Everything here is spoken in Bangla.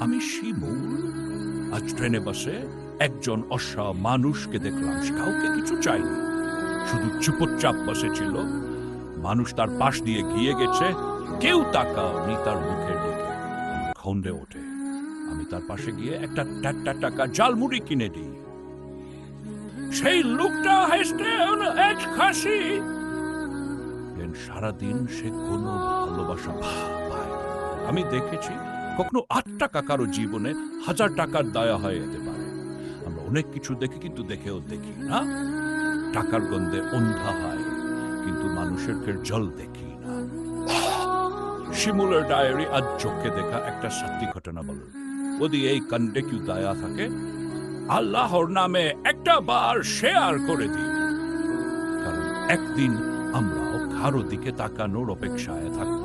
আমি শিমুল। আজ ট্রেনে বসে একজন অসা মানুষকে দেখলাম। কাউকে কিছু চাইনি শুধু চুপচাপ বসেছিল মানুষ তার পাশ দিয়ে গিয়ে গেছে। কেউ তাকাওনি তার মুখের দিকে। খন্ডে ওঠে। আমি তার পাশে গিয়ে একটা টাট্টা টাকা জালমুড়ি কিনে দিই। সেই লোকটা হেসতে এক খাসি। দেন সারাদিন সে কোনো ভালোবাসা পায় আমি দেখেছি কখনো আট টাকা কারও জীবনে হাজার টাকার দয়া হয়ে যেতে পারে। আমরা অনেক কিছু দেখি, কিন্তু দেখেও দেখি না। টাকার গন্ধে অন্ধা হয়, কিন্তু মানুষের জল দেখি না। শিমুলের ডায়েরি আজ চোখে দেখা একটা সত্যি ঘটনা বল। যদি এই কাণ্ডে কি দয়া থাকে, আল্লাহর নামে একটা বার শেয়ার করে দিই কারণ একদিন আমরাও কারও দিকে তাকানোর অপেক্ষায় থাকব।